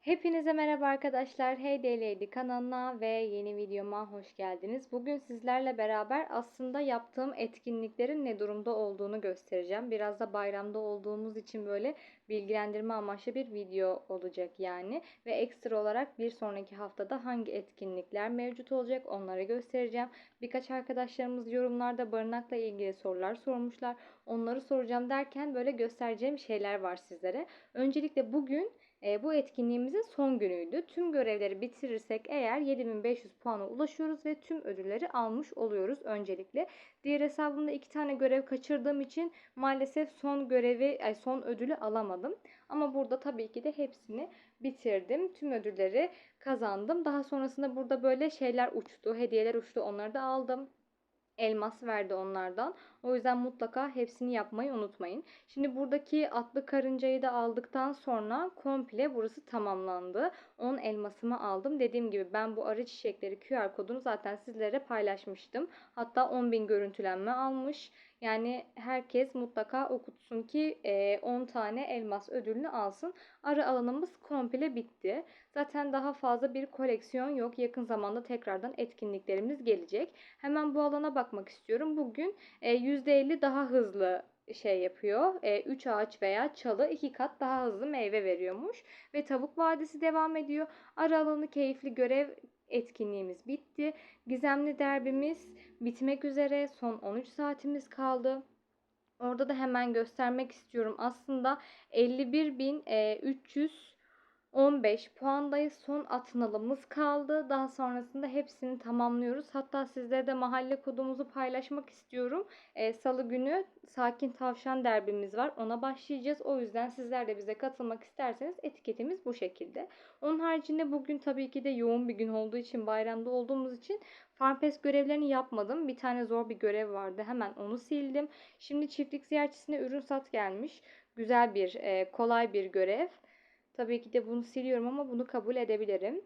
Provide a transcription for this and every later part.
Hepinize merhaba arkadaşlar. Hey Day Lady kanalına ve yeni videoma hoş geldiniz. Bugün sizlerle beraber aslında yaptığım etkinliklerin ne durumda olduğunu göstereceğim. Biraz da bayramda olduğumuz için böyle bilgilendirme amaçlı bir video olacak yani. Ve ekstra olarak bir sonraki haftada hangi etkinlikler mevcut olacak onları göstereceğim. Birkaç arkadaşlarımız yorumlarda barınakla ilgili sorular sormuşlar. Onları soracağım derken böyle göstereceğim şeyler var sizlere. Öncelikle bugün e, bu etkinliğimizin son günüydü. Tüm görevleri bitirirsek eğer 7500 puana ulaşıyoruz ve tüm ödülleri almış oluyoruz öncelikle. Diğer hesabımda iki tane görev kaçırdığım için maalesef son görevi, ay son ödülü alamadım. Ama burada tabii ki de hepsini bitirdim. Tüm ödülleri kazandım. Daha sonrasında burada böyle şeyler uçtu, hediyeler uçtu. Onları da aldım elmas verdi onlardan. O yüzden mutlaka hepsini yapmayı unutmayın. Şimdi buradaki atlı karıncayı da aldıktan sonra komple burası tamamlandı. 10 elmasımı aldım. Dediğim gibi ben bu arı çiçekleri QR kodunu zaten sizlere paylaşmıştım. Hatta 10.000 görüntülenme almış. Yani herkes mutlaka okutsun ki 10 tane elmas ödülünü alsın. Arı alanımız komple bitti. Zaten daha fazla bir koleksiyon yok. Yakın zamanda tekrardan etkinliklerimiz gelecek. Hemen bu alana bakmak istiyorum. Bugün %50 daha hızlı şey yapıyor. 3 ağaç veya çalı 2 kat daha hızlı meyve veriyormuş. Ve tavuk vadisi devam ediyor. Arı alanı keyifli görev etkinliğimiz bitti. Gizemli derbimiz bitmek üzere. Son 13 saatimiz kaldı. Orada da hemen göstermek istiyorum. Aslında 51.300 15 puandayız. Son atınalımız kaldı. Daha sonrasında hepsini tamamlıyoruz. Hatta sizlere de mahalle kodumuzu paylaşmak istiyorum. E, Salı günü Sakin Tavşan derbimiz var. Ona başlayacağız. O yüzden sizler de bize katılmak isterseniz etiketimiz bu şekilde. Onun haricinde bugün tabii ki de yoğun bir gün olduğu için bayramda olduğumuz için Farmpes görevlerini yapmadım. Bir tane zor bir görev vardı. Hemen onu sildim. Şimdi çiftlik ziyaretçisine ürün sat gelmiş. Güzel bir, e, kolay bir görev. Tabii ki de bunu siliyorum ama bunu kabul edebilirim.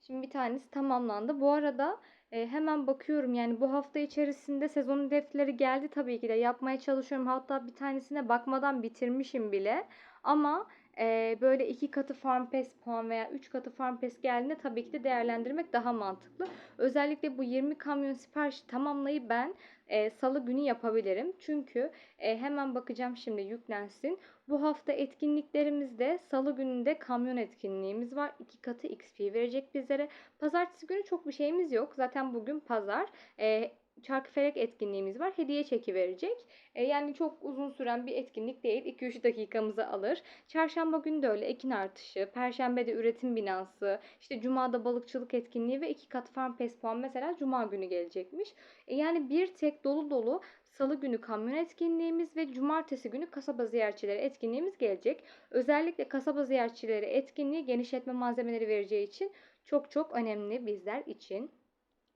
Şimdi bir tanesi tamamlandı. Bu arada e, hemen bakıyorum yani bu hafta içerisinde sezon hedefleri geldi tabii ki de yapmaya çalışıyorum. Hatta bir tanesine bakmadan bitirmişim bile. Ama e, böyle iki katı farm pass puan veya üç katı farm pass geldiğinde tabii ki de değerlendirmek daha mantıklı. Özellikle bu 20 kamyon siparişi tamamlayıp ben e, salı günü yapabilirim. Çünkü e, hemen bakacağım şimdi yüklensin. Bu hafta etkinliklerimizde salı gününde kamyon etkinliğimiz var. iki katı XP verecek bizlere. Pazartesi günü çok bir şeyimiz yok. Zaten bugün pazar. E, çarkıfelek etkinliğimiz var. Hediye çeki verecek. E, yani çok uzun süren bir etkinlik değil. 2-3 dakikamızı alır. Çarşamba günü de öyle ekin artışı. Perşembe de üretim binası. İşte Cuma'da balıkçılık etkinliği ve iki kat farm pes puan mesela Cuma günü gelecekmiş. E, yani bir tek dolu dolu Salı günü kamyon etkinliğimiz ve cumartesi günü kasaba ziyaretçileri etkinliğimiz gelecek. Özellikle kasaba ziyaretçileri etkinliği genişletme malzemeleri vereceği için çok çok önemli bizler için.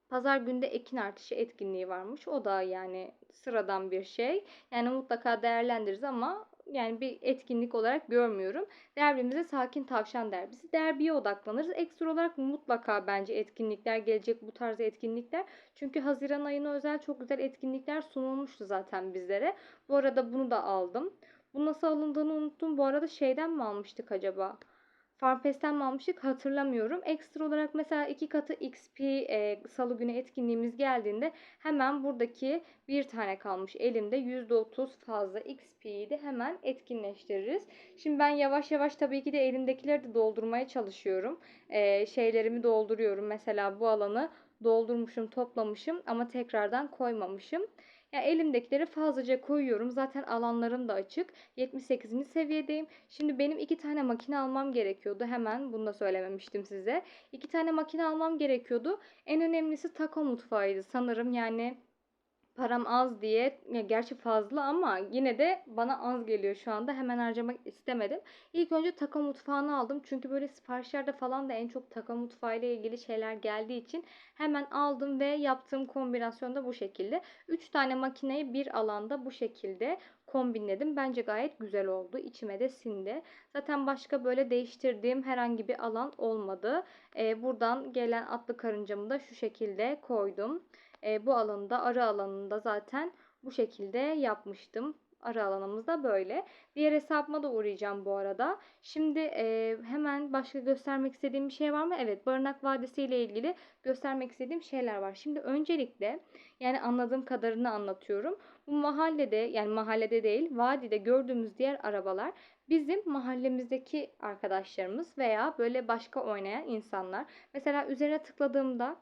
Pazar günde ekin artışı etkinliği varmış. O da yani sıradan bir şey. Yani mutlaka değerlendiririz ama yani bir etkinlik olarak görmüyorum. Derbimize Sakin Tavşan Derbisi. Derbiye odaklanırız. Ekstra olarak mutlaka bence etkinlikler gelecek bu tarz etkinlikler. Çünkü Haziran ayına özel çok güzel etkinlikler sunulmuştu zaten bizlere. Bu arada bunu da aldım. Bu nasıl alındığını unuttum. Bu arada şeyden mi almıştık acaba? Farfest'ten mi almıştık hatırlamıyorum. Ekstra olarak mesela iki katı XP e, salı günü etkinliğimiz geldiğinde hemen buradaki bir tane kalmış elimde %30 fazla XP'yi de hemen etkinleştiririz. Şimdi ben yavaş yavaş tabii ki de elimdekileri de doldurmaya çalışıyorum. E, şeylerimi dolduruyorum. Mesela bu alanı doldurmuşum, toplamışım ama tekrardan koymamışım. Yani elimdekileri fazlaca koyuyorum. Zaten alanlarım da açık. 78. seviyedeyim. Şimdi benim iki tane makine almam gerekiyordu. Hemen bunu da söylememiştim size. İki tane makine almam gerekiyordu. En önemlisi taco mutfağıydı sanırım. Yani param az diye ya gerçi fazla ama yine de bana az geliyor şu anda. Hemen harcamak istemedim. İlk önce taka mutfağını aldım. Çünkü böyle siparişlerde falan da en çok taka mutfağı ile ilgili şeyler geldiği için hemen aldım ve yaptığım kombinasyon da bu şekilde. 3 tane makineyi bir alanda bu şekilde kombinledim. Bence gayet güzel oldu. İçime de sindi. Zaten başka böyle değiştirdiğim herhangi bir alan olmadı. Ee, buradan gelen atlı karıncamı da şu şekilde koydum. E, bu alanda arı alanında zaten bu şekilde yapmıştım. Ara alanımız da böyle. Diğer hesabıma da uğrayacağım bu arada. Şimdi e, hemen başka göstermek istediğim bir şey var mı? Evet, Barınak Vadisi ile ilgili göstermek istediğim şeyler var. Şimdi öncelikle yani anladığım kadarını anlatıyorum. Bu mahallede yani mahallede değil, vadide gördüğümüz diğer arabalar bizim mahallemizdeki arkadaşlarımız veya böyle başka oynayan insanlar. Mesela üzerine tıkladığımda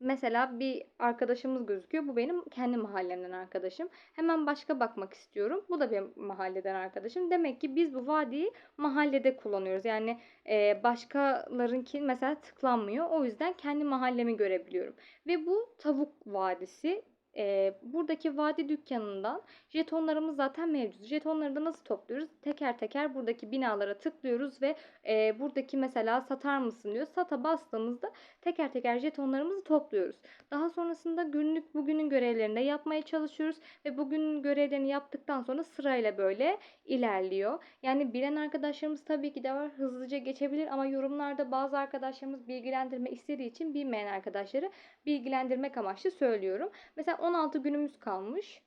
Mesela bir arkadaşımız gözüküyor. Bu benim kendi mahallemden arkadaşım. Hemen başka bakmak istiyorum. Bu da benim mahalleden arkadaşım. Demek ki biz bu vadiyi mahallede kullanıyoruz. Yani e, başkalarınki mesela tıklanmıyor. O yüzden kendi mahallemi görebiliyorum. Ve bu tavuk vadisi. E, buradaki vadi dükkanından jetonlarımız zaten mevcut. Jetonları da nasıl topluyoruz? Teker teker buradaki binalara tıklıyoruz ve e, buradaki mesela satar mısın diyor. Sata bastığımızda teker teker jetonlarımızı topluyoruz. Daha sonrasında günlük bugünün görevlerini de yapmaya çalışıyoruz ve bugünün görevlerini yaptıktan sonra sırayla böyle ilerliyor. Yani bilen arkadaşlarımız tabii ki de var hızlıca geçebilir ama yorumlarda bazı arkadaşlarımız bilgilendirme istediği için bilmeyen arkadaşları bilgilendirmek amaçlı söylüyorum. Mesela 16 günümüz kalmış.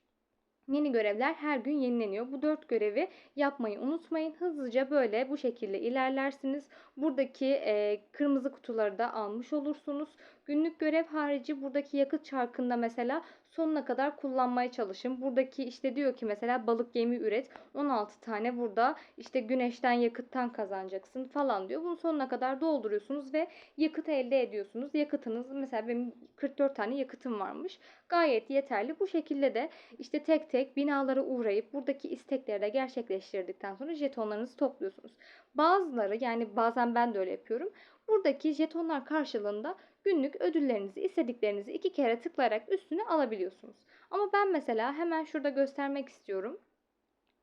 Yeni görevler her gün yenileniyor. Bu dört görevi yapmayı unutmayın. Hızlıca böyle bu şekilde ilerlersiniz. Buradaki e, kırmızı kutuları da almış olursunuz. Günlük görev harici buradaki yakıt çarkında mesela sonuna kadar kullanmaya çalışın. Buradaki işte diyor ki mesela balık yemi üret. 16 tane burada işte güneşten yakıttan kazanacaksın falan diyor. Bunu sonuna kadar dolduruyorsunuz ve yakıt elde ediyorsunuz. Yakıtınız mesela benim 44 tane yakıtım varmış. Gayet yeterli. Bu şekilde de işte tek tek binalara uğrayıp buradaki istekleri de gerçekleştirdikten sonra jetonlarınızı topluyorsunuz. Bazıları yani bazen ben de öyle yapıyorum. Buradaki jetonlar karşılığında günlük ödüllerinizi, istediklerinizi iki kere tıklayarak üstüne alabiliyorsunuz. Ama ben mesela hemen şurada göstermek istiyorum.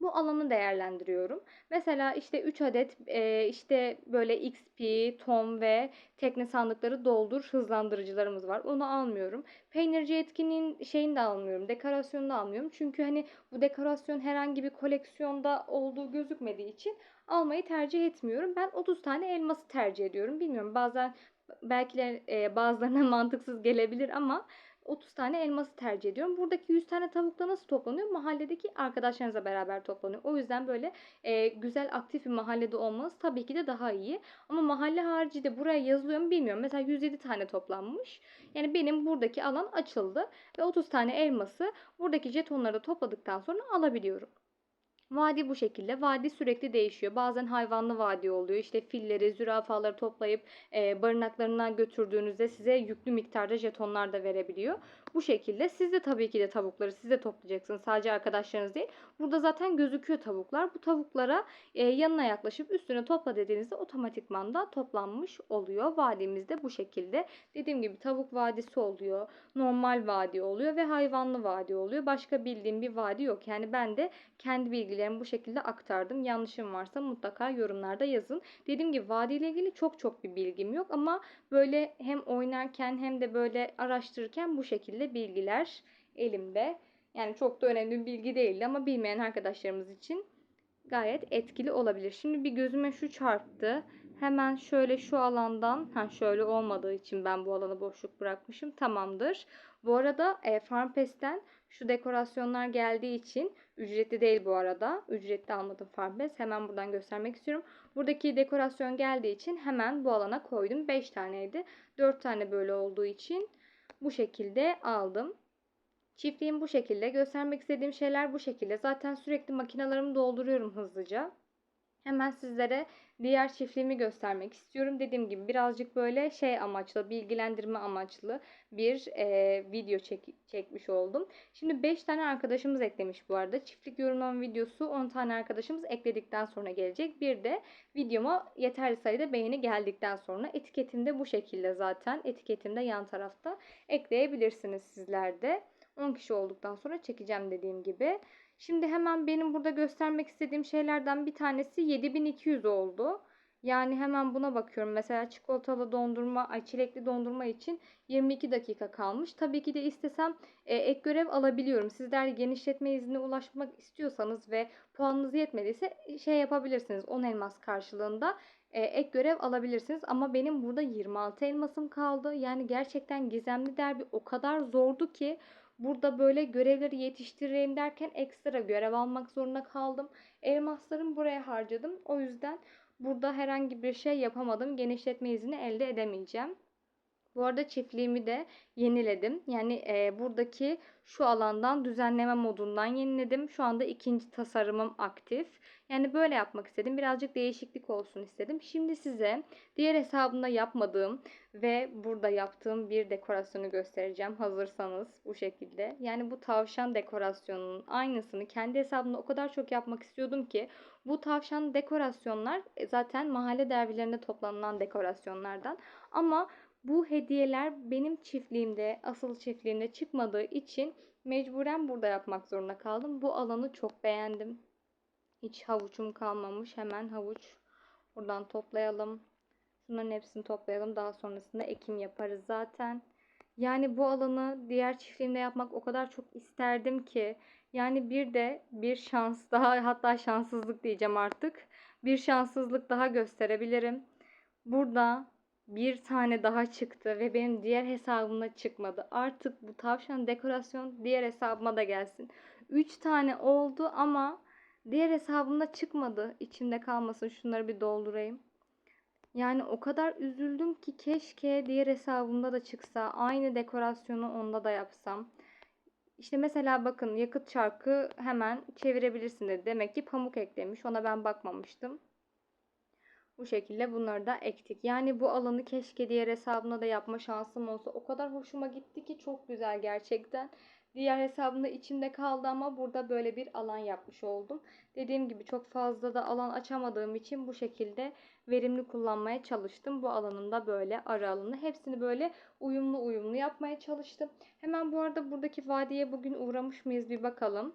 Bu alanı değerlendiriyorum. Mesela işte 3 adet e, işte böyle XP, tom ve tekne sandıkları doldur hızlandırıcılarımız var. Onu almıyorum. Peynirci etkinliğin şeyini de almıyorum. Dekorasyonunu da almıyorum. Çünkü hani bu dekorasyon herhangi bir koleksiyonda olduğu gözükmediği için almayı tercih etmiyorum. Ben 30 tane elması tercih ediyorum. Bilmiyorum bazen belki de e, bazılarına mantıksız gelebilir ama 30 tane elması tercih ediyorum. Buradaki 100 tane tavukla nasıl toplanıyor? Mahalledeki arkadaşlarınızla beraber toplanıyor. O yüzden böyle e, güzel aktif bir mahallede olmanız tabii ki de daha iyi. Ama mahalle harici de buraya yazılıyor mu bilmiyorum. Mesela 107 tane toplanmış. Yani benim buradaki alan açıldı ve 30 tane elması buradaki jetonları topladıktan sonra alabiliyorum. Vadi bu şekilde. Vadi sürekli değişiyor. Bazen hayvanlı vadi oluyor. İşte filleri, zürafaları toplayıp e, barınaklarına götürdüğünüzde size yüklü miktarda jetonlar da verebiliyor. Bu şekilde siz de tabii ki de tavukları siz de toplayacaksınız. Sadece arkadaşlarınız değil. Burada zaten gözüküyor tavuklar. Bu tavuklara e, yanına yaklaşıp üstüne topla dediğinizde otomatikman da toplanmış oluyor. Vadimizde bu şekilde. Dediğim gibi tavuk vadisi oluyor. Normal vadi oluyor ve hayvanlı vadi oluyor. Başka bildiğim bir vadi yok. Yani ben de kendi bilgilerimi bu şekilde aktardım. Yanlışım varsa mutlaka yorumlarda yazın. Dediğim gibi vadi ile ilgili çok çok bir bilgim yok ama böyle hem oynarken hem de böyle araştırırken bu şekilde bilgiler elimde. Yani çok da önemli bir bilgi değildi ama bilmeyen arkadaşlarımız için gayet etkili olabilir. Şimdi bir gözüme şu çarptı. Hemen şöyle şu alandan, ha şöyle olmadığı için ben bu alanı boşluk bırakmışım. Tamamdır. Bu arada e, Farmpest'ten şu dekorasyonlar geldiği için ücretli değil bu arada. Ücretli almadım Farmpest. Hemen buradan göstermek istiyorum. Buradaki dekorasyon geldiği için hemen bu alana koydum. 5 taneydi. 4 tane böyle olduğu için bu şekilde aldım. Çiftliğim bu şekilde. Göstermek istediğim şeyler bu şekilde. Zaten sürekli makinalarımı dolduruyorum hızlıca. Hemen sizlere diğer çiftliğimi göstermek istiyorum. Dediğim gibi birazcık böyle şey amaçlı, bilgilendirme amaçlı bir e, video çek, çekmiş oldum. Şimdi 5 tane arkadaşımız eklemiş bu arada. Çiftlik yorumlama videosu 10 tane arkadaşımız ekledikten sonra gelecek. Bir de videoma yeterli sayıda beğeni geldikten sonra etiketimde bu şekilde zaten. Etiketimde yan tarafta ekleyebilirsiniz sizler de. 10 kişi olduktan sonra çekeceğim dediğim gibi. Şimdi hemen benim burada göstermek istediğim şeylerden bir tanesi 7200 oldu. Yani hemen buna bakıyorum. Mesela çikolatalı dondurma, ay çilekli dondurma için 22 dakika kalmış. Tabii ki de istesem e, ek görev alabiliyorum. Sizler genişletme iznine ulaşmak istiyorsanız ve puanınız yetmediyse şey yapabilirsiniz. 10 elmas karşılığında e, ek görev alabilirsiniz. Ama benim burada 26 elmasım kaldı. Yani gerçekten gizemli derbi o kadar zordu ki burada böyle görevleri yetiştireyim derken ekstra görev almak zorunda kaldım. Elmaslarımı buraya harcadım. O yüzden burada herhangi bir şey yapamadım. Genişletme izni elde edemeyeceğim. Bu arada çiftliğimi de yeniledim. Yani e, buradaki şu alandan düzenleme modundan yeniledim. Şu anda ikinci tasarımım aktif. Yani böyle yapmak istedim. Birazcık değişiklik olsun istedim. Şimdi size diğer hesabımda yapmadığım ve burada yaptığım bir dekorasyonu göstereceğim. Hazırsanız bu şekilde. Yani bu tavşan dekorasyonunun aynısını kendi hesabımda o kadar çok yapmak istiyordum ki bu tavşan dekorasyonlar e, zaten mahalle derbilerinde toplanılan dekorasyonlardan. Ama bu hediyeler benim çiftliğimde, asıl çiftliğimde çıkmadığı için mecburen burada yapmak zorunda kaldım. Bu alanı çok beğendim. Hiç havuçum kalmamış. Hemen havuç buradan toplayalım. Bunların hepsini toplayalım. Daha sonrasında ekim yaparız zaten. Yani bu alanı diğer çiftliğimde yapmak o kadar çok isterdim ki. Yani bir de bir şans daha hatta şanssızlık diyeceğim artık. Bir şanssızlık daha gösterebilirim. Burada bir tane daha çıktı ve benim diğer hesabımda çıkmadı. Artık bu tavşan dekorasyon diğer hesabıma da gelsin. 3 tane oldu ama diğer hesabımda çıkmadı. İçimde kalmasın. Şunları bir doldurayım. Yani o kadar üzüldüm ki keşke diğer hesabımda da çıksa. Aynı dekorasyonu onda da yapsam. İşte mesela bakın yakıt çarkı hemen çevirebilirsin dedi. Demek ki pamuk eklemiş. Ona ben bakmamıştım. Bu şekilde bunları da ektik. Yani bu alanı keşke diğer hesabına da yapma şansım olsa. O kadar hoşuma gitti ki çok güzel gerçekten. Diğer hesabımda içimde kaldı ama burada böyle bir alan yapmış oldum. Dediğim gibi çok fazla da alan açamadığım için bu şekilde verimli kullanmaya çalıştım. Bu alanında böyle ara alanı hepsini böyle uyumlu uyumlu yapmaya çalıştım. Hemen bu arada buradaki vadiye bugün uğramış mıyız bir bakalım.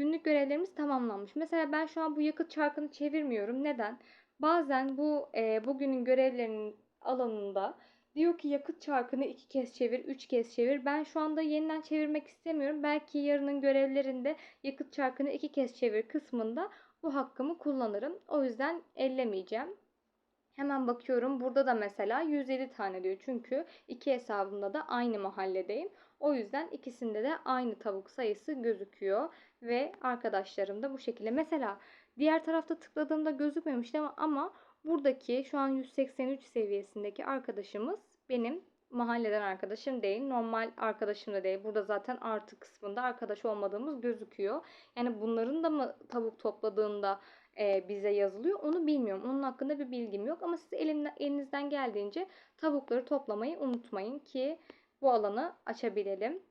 Günlük görevlerimiz tamamlanmış. Mesela ben şu an bu yakıt çarkını çevirmiyorum. Neden? Bazen bu e, bugünün görevlerinin alanında diyor ki yakıt çarkını iki kez çevir, üç kez çevir. Ben şu anda yeniden çevirmek istemiyorum. Belki yarının görevlerinde yakıt çarkını iki kez çevir kısmında bu hakkımı kullanırım. O yüzden ellemeyeceğim. Hemen bakıyorum. Burada da mesela 107 tane diyor. Çünkü iki hesabımda da aynı mahalledeyim. O yüzden ikisinde de aynı tavuk sayısı gözüküyor. Ve arkadaşlarım da bu şekilde. Mesela Diğer tarafta tıkladığımda gözükmemişti ama, ama buradaki şu an 183 seviyesindeki arkadaşımız benim mahalleden arkadaşım değil. Normal arkadaşım da değil. Burada zaten artı kısmında arkadaş olmadığımız gözüküyor. Yani bunların da mı tavuk topladığında e, bize yazılıyor onu bilmiyorum. Onun hakkında bir bilgim yok. Ama siz elinden, elinizden geldiğince tavukları toplamayı unutmayın ki bu alanı açabilelim.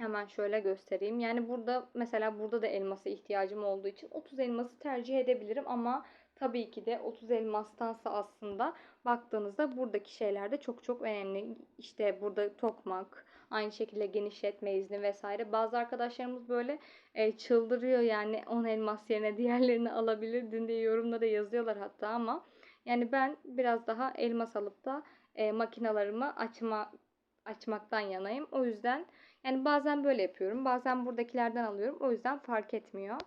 Hemen şöyle göstereyim. Yani burada mesela burada da elmasa ihtiyacım olduğu için 30 elması tercih edebilirim ama tabii ki de 30 elmastansa aslında baktığınızda buradaki şeyler de çok çok önemli. İşte burada tokmak, aynı şekilde genişletme izni vesaire. Bazı arkadaşlarımız böyle e, çıldırıyor yani 10 elmas yerine diğerlerini alabilirdin diye yorumlara yazıyorlar hatta ama yani ben biraz daha elmas alıp da e, makinalarımı açma açmaktan yanayım. O yüzden yani bazen böyle yapıyorum. Bazen buradakilerden alıyorum. O yüzden fark etmiyor.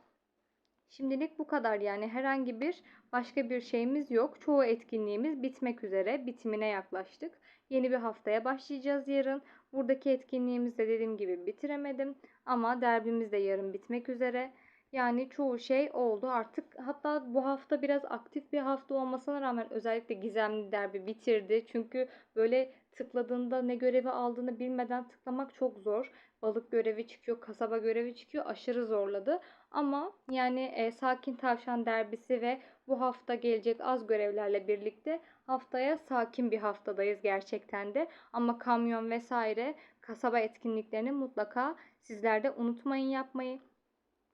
Şimdilik bu kadar yani herhangi bir başka bir şeyimiz yok. Çoğu etkinliğimiz bitmek üzere. Bitimine yaklaştık. Yeni bir haftaya başlayacağız yarın. Buradaki etkinliğimizi de dediğim gibi bitiremedim. Ama derbimiz de yarın bitmek üzere. Yani çoğu şey oldu artık. Hatta bu hafta biraz aktif bir hafta olmasına rağmen özellikle gizemli derbi bitirdi. Çünkü böyle tıkladığında ne görevi aldığını bilmeden tıklamak çok zor. Balık görevi çıkıyor, kasaba görevi çıkıyor. Aşırı zorladı. Ama yani e, Sakin Tavşan derbisi ve bu hafta gelecek az görevlerle birlikte haftaya sakin bir haftadayız gerçekten de. Ama kamyon vesaire kasaba etkinliklerini mutlaka sizler de unutmayın yapmayı.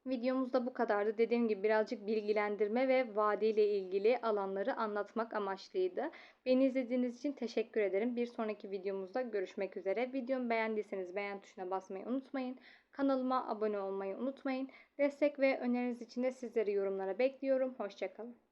Videomuz da bu kadardı. Dediğim gibi birazcık bilgilendirme ve vadiyle ilgili alanları anlatmak amaçlıydı. Beni izlediğiniz için teşekkür ederim. Bir sonraki videomuzda görüşmek üzere. Videomu beğendiyseniz beğen tuşuna basmayı unutmayın. Kanalıma abone olmayı unutmayın. Destek ve öneriniz için de sizleri yorumlara bekliyorum. Hoşçakalın.